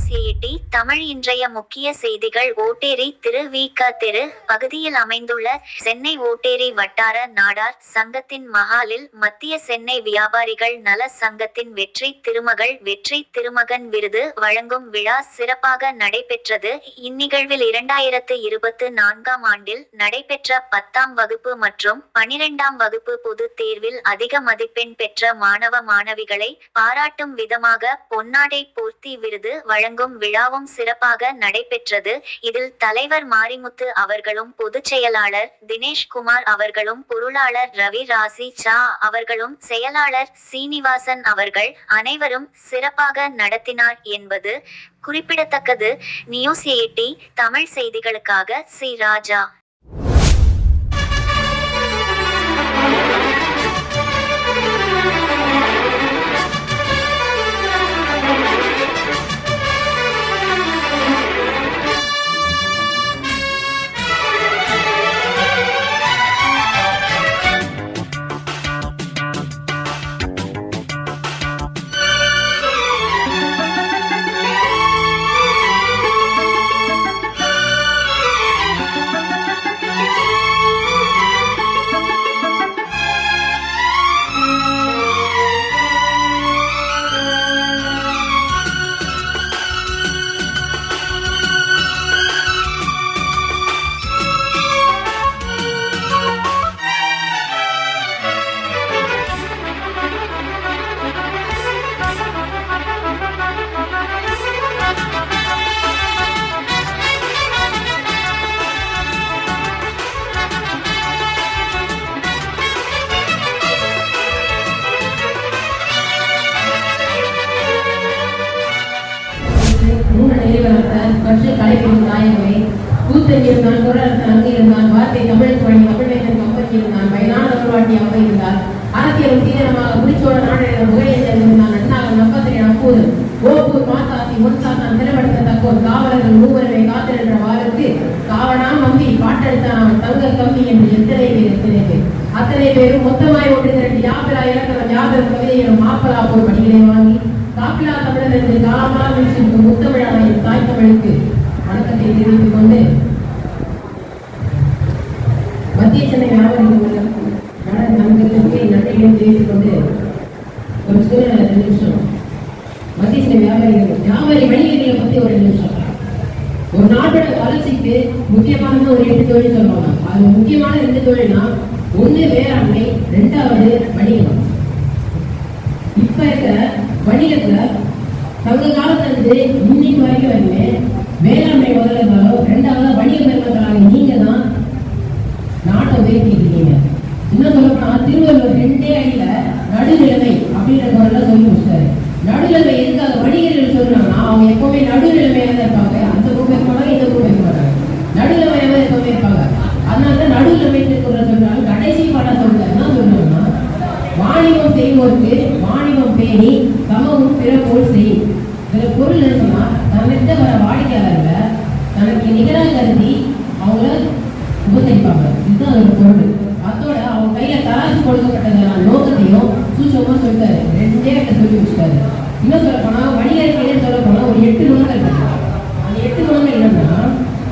News Tamil இன்றைய முக்கிய செய்திகள். ஓட்டேரி திரு வி. க. தெரு. பகுதியில் அமைந்துள்ள சென்னை ஓட்டேரி வட்டார நாடார் சங்கத்தின் மகாலில் மத்திய சென்னை வியாபாரிகள் நல சங்கத்தின் வெற்றி திருமகள் வெற்றி திருமகன் விருது வழங்கும் விழா சிறப்பாக நடைபெற்றது. இந்நிகழ்வில் இரண்டாயிரத்து இருபத்து நான்காம் ஆண்டில் நடைபெற்ற பத்தாம் வகுப்பு மற்றும் பனிரெண்டாம் வகுப்பு பொது தேர்வில் அதிக மதிப்பெண் பெற்ற மாணவ மாணவிகளை பாராட்டும் விதமாக பொன்னாடை போர்த்தி விருது வழங்க வழங்கும் விழாவும் சிறப்பாக நடைபெற்றது. இதில் தலைவர் மாரிமுத்து அவர்களும் பொதுச் செயலாளர் தினேஷ்குமார் அவர்களும் பொருளாளர் ரவி ராசி சா அவர்களும் செயலாளர் சீனிவாசன் அவர்கள் அனைவரும் சிறப்பாக நடத்தினார் என்பது குறிப்பிடத்தக்கது. நியூஸ் எயிட்டி தமிழ் செய்திகளுக்காக சி ராஜா. நிலைவரத்த கலைப்பொருள் கலைப்பின் தாயகமே கூத்தன் இருந்தான் குரலரசன் அங்கு இருந்தான் வார்த்தை தமிழ் பணி தமிழேசன் கம்பத்தி இருந்தான் வயதான ஒருவாட்டியாக இருந்தார் அரசியலும் தீவிரமாக முடிச்சோட நாடகம் முகையை இருந்தான் நன்னாக நம்பத்திரை அப்போது ஓப்பூர் மாசாசி முன்சாத்தான் திறப்படுத்த தக்கோர் காவலர்கள் மூவரவை காத்திருந்த வாருக்கு காவனா மம்பி பாட்டெடுத்தான் அவன் தங்க கம்பி என்று எத்தனை பேர் எத்தனை பேர். அத்தனை பேரும் மொத்தமாய் ஒன்று திரட்டி யாப்பிலா இலக்கணம் யாதர் கவிதையிலும் மாப்பிளா போர் படிகளை வாங்கி காப்பிலா தமிழர் என்று காலமாக வீசிருக்கும் முத்தமிழான என் தாய் தமிழுக்கு வணக்கத்தை தெரிவித்துக் கொண்டு மத்திய சென்னை வியாபாரிகள் நண்பர்களுக்கு நன்றியை தெரிவித்துக் கொண்டு ஒரு சில ரெண்டு நிமிஷம். மத்திய சென்னை வியாபாரிகள் வியாபாரி வணிகர்களை பத்தி ஒரு நிமிஷம். ஒரு நாட்டோட வளர்ச்சிக்கு முக்கியமானது ஒரு எட்டு தொழில் சொல்லுவாங்க. அது முக்கியமான ரெண்டு தொழில்னா ஒண்ணு வேளாண்மை ரெண்டாவது வணிகம். இப்ப இருக்கிற வணிகத்துல சங்க காலத்துல இருந்து இன்னைக்கு வரைக்கும் வருமே வேளாண்மை முதல்ல இருந்தாலும் ரெண்டாவது வணிக பெருமக்களாக நீங்க தான் நாட்டை உயர்த்திருக்கீங்க இன்னும் திருவள்ளுவர் ரெண்டே அடியில நடுநிலைமை அப்படின்ற குரல்ல சொல்லி முடிச்சாரு. நடுநிலைமை எதுக்காக வணிகர்கள் சொல்றாங்கன்னா அவங்க எப்பவுமே நடுநிலைமையாக தான் இருப்பாங்க. அந்த குரூப் இருப்பாங்க இந்த குரூப் இருப்பாங்க மாட்டாங்க. நடுநிலைமையாக தான் எப்பவுமே இருப்பாங்க. அதனால நடுநிலைமை திருக்குறள் சொல்றாங்க. கடைசி படம் சொல்றாரு என்ன சொல்றாங்கன்னா வாணிபம் செய்வோருக்கு வாணிபம் பேணி சமமும் பிற போல் செய்யும் இதுல பொருள் என்னன்னா தன்னிட்ட வர வாடிக்கையாளர்களை தனக்கு நிகராக கருதி அவங்கள உபசரிப்பாங்க இதுதான் அதோட பொருள் அதோட அவங்க கையில தராசு கொடுக்கப்பட்டதான நோக்கத்தையும் சூட்சமா சொல்லிட்டாரு ரெண்டே கிட்ட சொல்லி வச்சுட்டாரு இன்னும் சொல்ல போனா வணிகர்களே சொல்ல போனா ஒரு எட்டு குணங்கள் இருக்கு அந்த எட்டு குணங்கள் என்னன்னா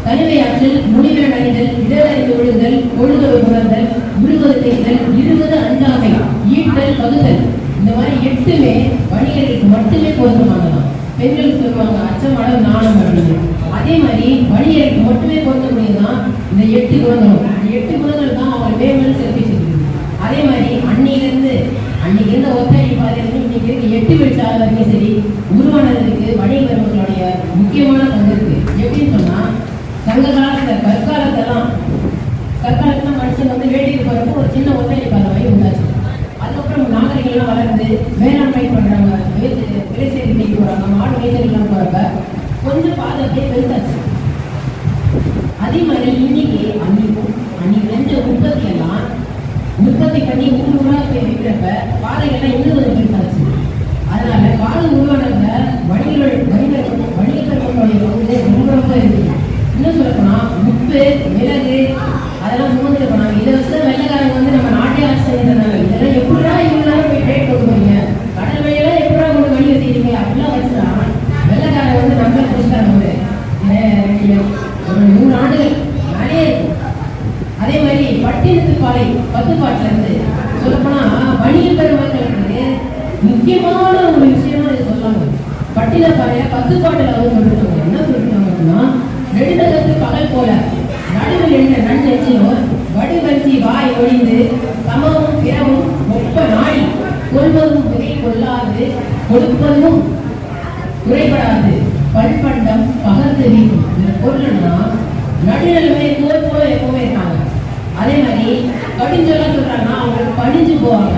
தனிமையாற்றல் முடிவில் அணிதல் இடரறிந்து ஒழுதல் ஒழுதல் உணர்தல் விடுவது செய்தல் இருபது அண்டாமை ஈட்டல் பகுதல் இந்த மாதிரி எட்டுமே வணிகர்களுக்கு மட்டுமே பொருத்தமானதான் பெண்களுக்கு சொல்லுவாங்க அச்சமடம் நாணம் அப்படின்னு அதே மாதிரி வணிகருக்கு மட்டுமே பொருத்த முடியுதுதான் இந்த எட்டு குணங்களும் அந்த எட்டு குணங்கள் தான் அவங்க மேம்பல் சிறப்பி செஞ்சிருக்கு அதே மாதிரி அன்னையிலேருந்து அன்னைக்கு இருந்த ஒத்தடி பாதையிலிருந்து இன்னைக்கு இருக்க எட்டு வயசு வரைக்கும் சரி உருவானதுக்கு வணிக பெருமக்களுடைய முக்கியமான பங்கு இருக்கு. எப்படின்னு சொன்னா சங்க காலத்துல கற்காலத்தெல்லாம் கற்காலத்துல மனுஷன் வந்து வேட்டைக்கு போறப்போ ஒரு சின்ன ஒத்தடி பாதை மாதிரி உண்டாச்சு. அதுக்கப்புறம் நாகரிகம்லாம் வளர்ந்து வேளாண்மை பண்றாங்க விளைச்சல் விளைச்சல் போறாங்க மாடு மேய்ச்சலுக்குலாம் போறப்ப கொஞ்சம் பாதை அப்படியே பெருசாச்சு. அதே மாதிரி இன்னைக்கு அன்னைக்கு அன்னைக்கு நினைச்ச உற்பத்தி எல்லாம் உற்பத்தி பண்ணி நூறு ஊரா போய் விற்கிறப்ப பாதைகள்லாம் இன்னும் கொஞ்சம் பெருசாச்சு அதனால பாதை உருவானவங்க வணிகர்கள் வணிகர்களும் வணிகர்களுடைய பங்கு ரொம்ப ரொம்ப இருக்கு இன்னும் சொல்ல போனா உப்பு மிளகு அதெல்லாம் சுமந்துட்டு போனாங்க இதை வச்சு தான் வெள்ளக்காரங்க வந்து நம்ம நாட்டே ஆட்சி செஞ்சிருந்தாங்க இதெல்லாம் எப்படிடா இவ்வளவு நேரம் போய் ட்ரேட் கொண்டு போறீங்க கடல் வழியெல்லாம் எப்படிடா கொண்டு வணிகம் செய்றீங்க அப்படிலாம் வச்சுதான் வெள்ளக்காரங்க வந்து நம்ம சொல்லப்போனா வணிக பெருமக்களுக்கு முக்கியமான ஒரு விஷயமா இது சொல்லாங்க பட்டின பத்துப்பாட்டில் அவங்க என்ன சொல்லிட்டாங்க அப்படின்னா நெடுந்தகத்து பகல் போல நடுவில் என்ற நன் வடிவரிசி வாய் ஒழிந்து சமமும் பிறவும் ஒப்ப நாடி கொள்வதும் மிகை கொள்ளாது கொடுப்பதும் குறைபடாது. பல்பண்டம் பகர்ந்து வீக்கும் பொருள்னா நடுநிலைமை போர் போல எப்பவுமே இருக்காங்க. அதே மாதிரி கடிஞ்செல்லாம் சொல்றாங்கன்னா அவங்க படிஞ்சு போவாங்க.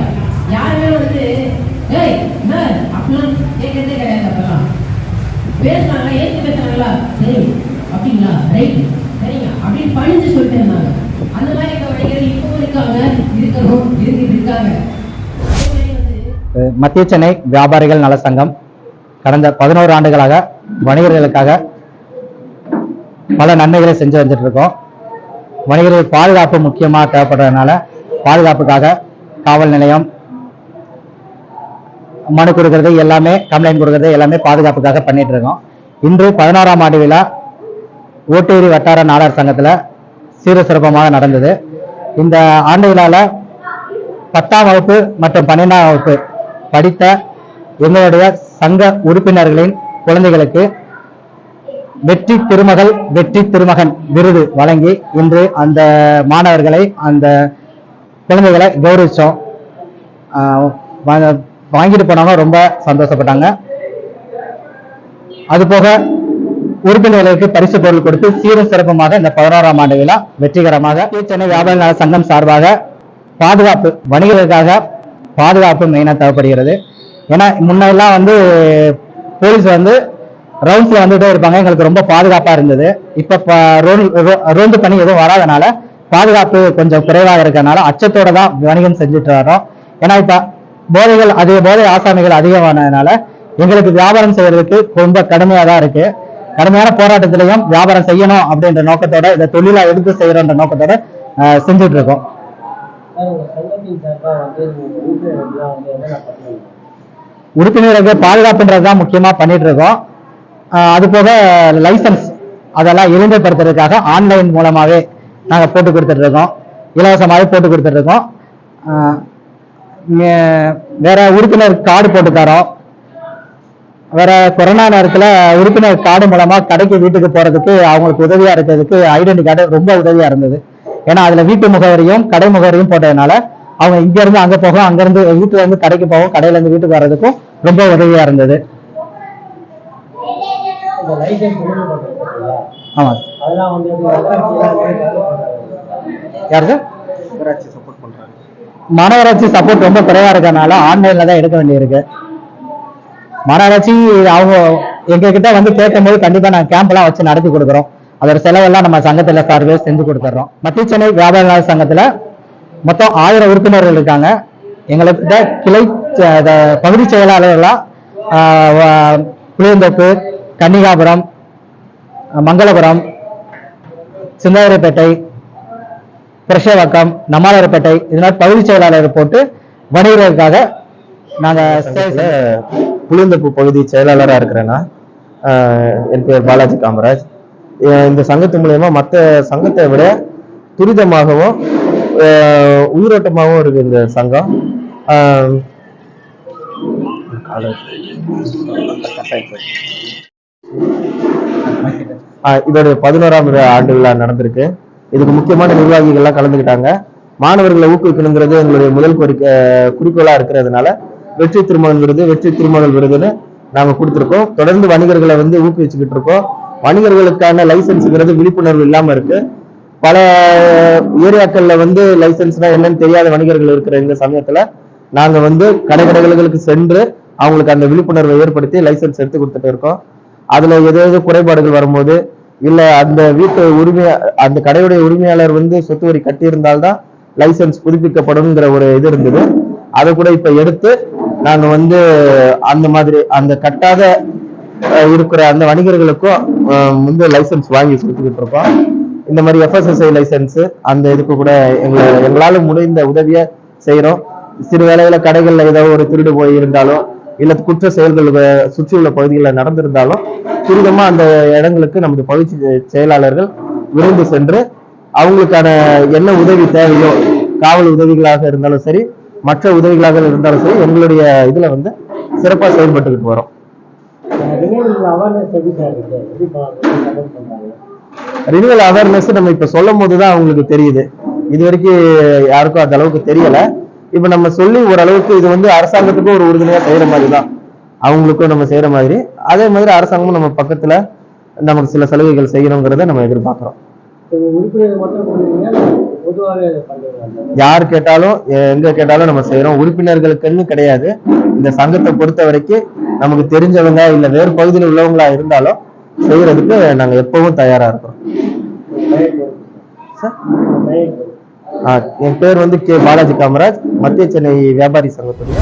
யாருமே வந்து ஏய் என்ன? அப்படிலாம் கேட்கறதே கிடையாது அப்பெல்லாம். பேசுனாங்க ஏத்து பேசுறாங்களா சரி அப்படிங்களா? ரைட் சரிங்க. அப்படின்னு பணிஞ்சு சொல்லிட்டு இருந்தாங்க. அந்த மாதிரி இருக்க வழிகள் இப்பவும் இருக்காங்க. இருக்கணும் இருந்துட்டு இருக்காங்க. மத்திய சென்னை வியாபாரிகள் நல சங்கம் கடந்த பதினோரு ஆண்டுகளாக வணிகர்களுக்காக பல நன்மைகளை செஞ்சு வந்துட்டு இருக்கோம். வணிகர்கள் பாதுகாப்பு முக்கியமாக தேவைப்படுறதுனால பாதுகாப்புக்காக காவல் நிலையம் மனு கொடுக்கறது எல்லாமே கம்ப்ளைண்ட் கொடுக்கறது எல்லாமே பாதுகாப்புக்காக பண்ணிட்டு இருக்கோம். இன்று பதினாறாம் ஆண்டு விழா ஓட்டேரி வட்டார நாடார் சங்கத்துல சீர சிறப்பமாக நடந்தது. இந்த ஆண்டு விழால பத்தாம் வகுப்பு மற்றும் பன்னிரெண்டாம் வகுப்பு படித்த எங்களுடைய சங்க உறுப்பினர்களின் குழந்தைகளுக்கு வெற்றி திருமகள் வெற்றி திருமகன் விருது வழங்கி இன்று அந்த மாணவர்களை அந்த குழந்தைகளை கௌரவிச்சோம். வாங்கிட்டு போனவங்க ரொம்ப சந்தோஷப்பட்டாங்க. அதுபோக உறுப்பினர்களுக்கு பரிசு பொருள் கொடுத்து சீர சிறப்புமாக இந்த பதினோராம் ஆண்டு விழா வெற்றிகரமாக சென்னை வியாபார நல சங்கம் சார்பாக பாதுகாப்பு வணிகர்களுக்காக பாதுகாப்பு மெயினாக தேவைப்படுகிறது ஏன்னா முன்னெல்லாம் வந்து போலீஸ் வந்து ரவுண்ட்ஸ்ல வந்துட்டே இருப்பாங்க. எங்களுக்கு ரொம்ப பாதுகாப்பா இருந்தது. இப்ப ரோந்து பணி எதுவும் வராதனால பாதுகாப்பு கொஞ்சம் குறைவாக இருக்கனால அச்சத்தோட தான் வணிகம் செஞ்சுட்டு வரோம் ஏன்னா இப்ப போதைகள் அதிக போதை ஆசாமிகள் அதிகமானதுனால எங்களுக்கு வியாபாரம் செய்யறதுக்கு ரொம்ப கடுமையா தான் இருக்கு. கடுமையான போராட்டத்திலையும் வியாபாரம் செய்யணும் அப்படின்ற நோக்கத்தோட இதை தொழிலா எடுத்து செய்யறோன்ற நோக்கத்தோட செஞ்சுட்டு இருக்கோம். உறுப்பினர்கள் உறுப்பினருக்கு பாதுகாப்புன்றது தான் முக்கியமா பண்ணிட்டு இருக்கோம். அது போக லைசன்ஸ் அதெல்லாம் எளிமைப்படுத்துறதுக்காக ஆன்லைன் மூலமாகவே நாங்கள் போட்டு கொடுத்துட்டு இருக்கோம் போட்டு கொடுத்துட்டு இருக்கோம் வேற உறுப்பினர் கார்டு போட்டு தரோம். வேற கொரோனா நேரத்தில் உறுப்பினர் கார்டு மூலமாக கடைக்கு வீட்டுக்கு போகிறதுக்கு அவங்களுக்கு உதவியாக இருக்கிறதுக்கு ஐடென்டி கார்டு ரொம்ப உதவியாக இருந்தது. ஏன்னா அதில் வீட்டு முகவரியும் கடை முகவரியும் போட்டதுனால அவங்க இங்கேருந்து அங்கே போகும் அங்கேருந்து இருந்து கடைக்கு போகும் கடையிலேருந்து வீட்டுக்கு வர்றதுக்கும் ரொம்ப உதவியாக இருந்தது. ஆமா. பண்றாங்க? யாருக்கு மாநகராட்சி சப்போர்ட் ரொம்ப குறைவா இருக்கறனால ஆன்லைன்ல தான் எடுக்க வேண்டியிருக்கு. மாநகராட்சி அவங்க எங்க கிட்ட வந்து கேட்கும்போது கண்டிப்பா நாங்க கேம்ப் எல்லாம் வச்சு நடத்தி கொடுக்குறோம். அதோட செலவெல்லாம் நம்ம சங்கத்துல சார்பே செஞ்சு கொடுத்துறோம் மத்திய சென்னை வியாபார சங்கத்துல மொத்தம் ஆயிரம் உறுப்பினர்கள் இருக்காங்க. எங்கள்கிட்ட கிளை பகுதி செயலாளர்களாக புளியந்தோப்பு கன்னிகாபுரம் மங்களபுரம் சிந்தாதிரிப்பேட்டை பிரஷவாக்கம் நம்மாளர்பேட்டை இது மாதிரி பகுதி செயலாளர் போட்டு வணிகர்களுக்காக நாங்க சங்கத்துல புளியந்தப்பு பகுதி செயலாளராக இருக்கிறேன்னா என் பேர் பாலாஜி காமராஜ். இந்த சங்கத்து மூலயமா மற்ற சங்கத்தை விட துரிதமாகவும் உயிரோட்டமாகவும் இருக்கு இந்த சங்கம். ஆஹ் இதோடைய பதினோராம் ஆண்டு விழா நடந்திருக்கு. இதுக்கு முக்கியமான நிர்வாகிகள்லாம் கலந்துக்கிட்டாங்க. மாணவர்களை ஊக்குவிக்கணுங்கிறது எங்களுடைய முதல் கோரிக்கை குறிக்கோளா இருக்கிறதுனால வெற்றி திருமணம் விருது வெற்றி திருமணம் விருதுன்னு நாங்க கொடுத்துருக்கோம். தொடர்ந்து வணிகர்களை வந்து ஊக்குவிச்சுக்கிட்டு இருக்கோம். வணிகர்களுக்கான லைசன்ஸுங்கிறது விழிப்புணர்வு இல்லாம இருக்கு. பல ஏரியாக்கள்ல வந்து லைசன்ஸ்னா என்னன்னு தெரியாத வணிகர்கள் இருக்கிற இந்த சமயத்துல நாங்க வந்து கடை கடைகளுக்கு சென்று அவங்களுக்கு அந்த விழிப்புணர்வை ஏற்படுத்தி லைசன்ஸ் எடுத்து கொடுத்துட்டு இருக்கோம். அதுல ஏதாவது குறைபாடுகள் வரும்போது இல்ல அந்த வீட்டு உரிமையா அந்த கடையுடைய உரிமையாளர் வந்து சொத்து வரி கட்டியிருந்தால்தான் லைசன்ஸ் புதுப்பிக்கப்படும்ங்கிற ஒரு இது இருந்தது. அதை கூட இப்ப எடுத்து நாங்க வந்து அந்த மாதிரி அந்த கட்டாத இருக்கிற அந்த வணிகர்களுக்கும் வந்து லைசன்ஸ் வாங்கி கொடுத்துக்கிட்டு இருக்கோம். இந்த மாதிரி எஃப்எஸ்எஸ்ஐ லைசன்ஸ் அந்த இதுக்கு கூட எங்களை எங்களால முடிந்த உதவியை செய்கிறோம் சிறு வேளையில கடைகள்ல ஏதோ ஒரு திருடு போய் இருந்தாலும் இல்ல குற்ற செயல்கள் சுற்றியுள்ள பகுதிகளில் நடந்திருந்தாலும் துரிதமா அந்த இடங்களுக்கு நமது பகுதி செயலாளர்கள் விரைந்து சென்று அவங்களுக்கான என்ன உதவி தேவையோ காவல் உதவிகளாக இருந்தாலும் சரி மற்ற உதவிகளாக இருந்தாலும் சரி எங்களுடைய இதுல வந்து சிறப்பா செயல்பட்டுக்கிட்டு வரோம். ரினிவல் அவேர்னஸ் நம்ம இப்ப சொல்லும் போதுதான் அவங்களுக்கு தெரியுது. இது வரைக்கும் யாருக்கும் அந்த அளவுக்கு தெரியல. இப்ப நம்ம சொல்லி ஓரளவுக்கு இது வந்து அரசாங்கத்துக்கும் ஒரு உறுதுணையா செய்யற மாதிரி தான் அவங்களுக்கும் நம்ம செய்யற மாதிரி. அதே மாதிரி அரசாங்கமும் நம்ம பக்கத்துல நமக்கு சில சலுகைகள் செய்யணுங்கிறத நம்ம எதிர்பார்க்கிறோம். யார் கேட்டாலும் எங்க கேட்டாலும் நம்ம செய்யறோம். உறுப்பினர்களுக்குன்னு கிடையாது. இந்த சங்கத்தை பொறுத்த வரைக்கும் நமக்கு தெரிஞ்சவங்க இல்ல வேறு பகுதியில் உள்ளவங்களா இருந்தாலும் செய்யறதுக்கு நாங்க எப்பவும் தயாரா இருக்கோம் ஆ, என் பேர் வந்து கே. பாலாஜி காமராஜ் மத்திய சென்னை வியாபாரி சங்கத்துடைய